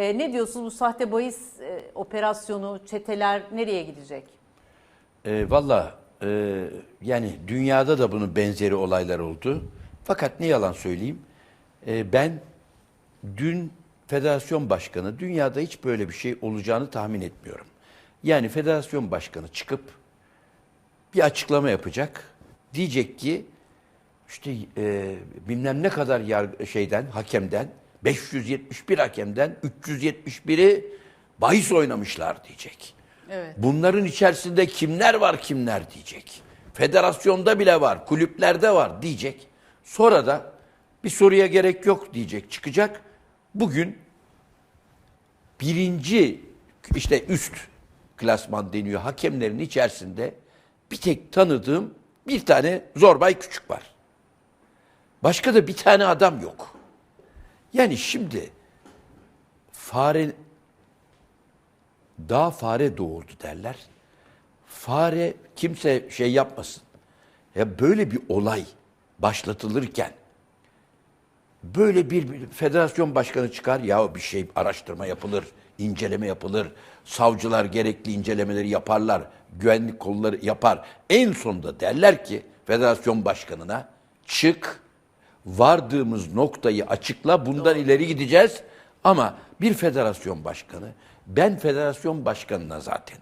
E, ne diyorsunuz bu sahte bahis e, operasyonu, çeteler nereye gidecek? E, Valla e, yani dünyada da bunun benzeri olaylar oldu. Fakat ne yalan söyleyeyim. e, ben dün federasyon başkanı dünyada hiç böyle bir şey olacağını tahmin etmiyorum. Yani federasyon başkanı çıkıp bir açıklama yapacak. Diyecek ki işte e, bilmem ne kadar yargı, şeyden hakemden 571 hakemden 371'i bahis oynamışlar diyecek. Evet. Bunların içerisinde kimler var kimler diyecek. Federasyonda bile var, kulüplerde var diyecek. Sonra da bir soruya gerek yok diyecek. Çıkacak. Bugün birinci işte üst klasman deniyor hakemlerin içerisinde bir tek tanıdığım bir tane Zorbay Küçük var. Başka da bir tane adam yok. Yani şimdi fare daha fare doğurdu derler. Fare kimse şey yapmasın. Ya böyle bir olay başlatılırken böyle bir, bir federasyon başkanı çıkar ya bir şey araştırma yapılır, inceleme yapılır. Savcılar gerekli incelemeleri yaparlar, güvenlik kolları yapar. En sonunda derler ki federasyon başkanına çık vardığımız noktayı açıkla bundan ileri gideceğiz. Ama bir federasyon başkanı ben federasyon başkanına zaten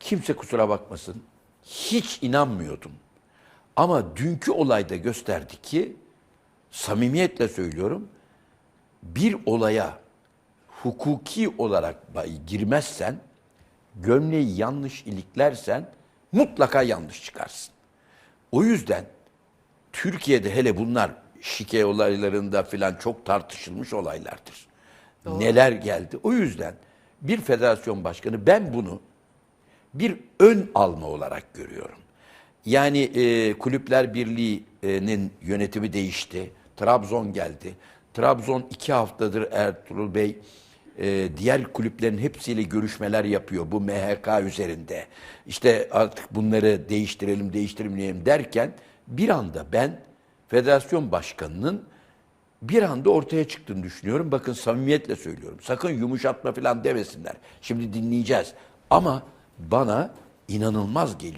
kimse kusura bakmasın hiç inanmıyordum. Ama dünkü olayda gösterdi ki samimiyetle söylüyorum bir olaya hukuki olarak girmezsen gömleği yanlış iliklersen mutlaka yanlış çıkarsın. O yüzden Türkiye'de hele bunlar şike olaylarında filan çok tartışılmış olaylardır. Neler geldi. O yüzden bir federasyon başkanı ben bunu bir ön alma olarak görüyorum. Yani e, Kulüpler Birliği'nin yönetimi değişti. Trabzon geldi. Trabzon iki haftadır Ertuğrul Bey e, diğer kulüplerin hepsiyle görüşmeler yapıyor bu MHK üzerinde. İşte artık bunları değiştirelim, değiştirmeyelim derken bir anda ben federasyon başkanının bir anda ortaya çıktığını düşünüyorum. Bakın samimiyetle söylüyorum. Sakın yumuşatma falan demesinler. Şimdi dinleyeceğiz. Ama bana inanılmaz geliyor.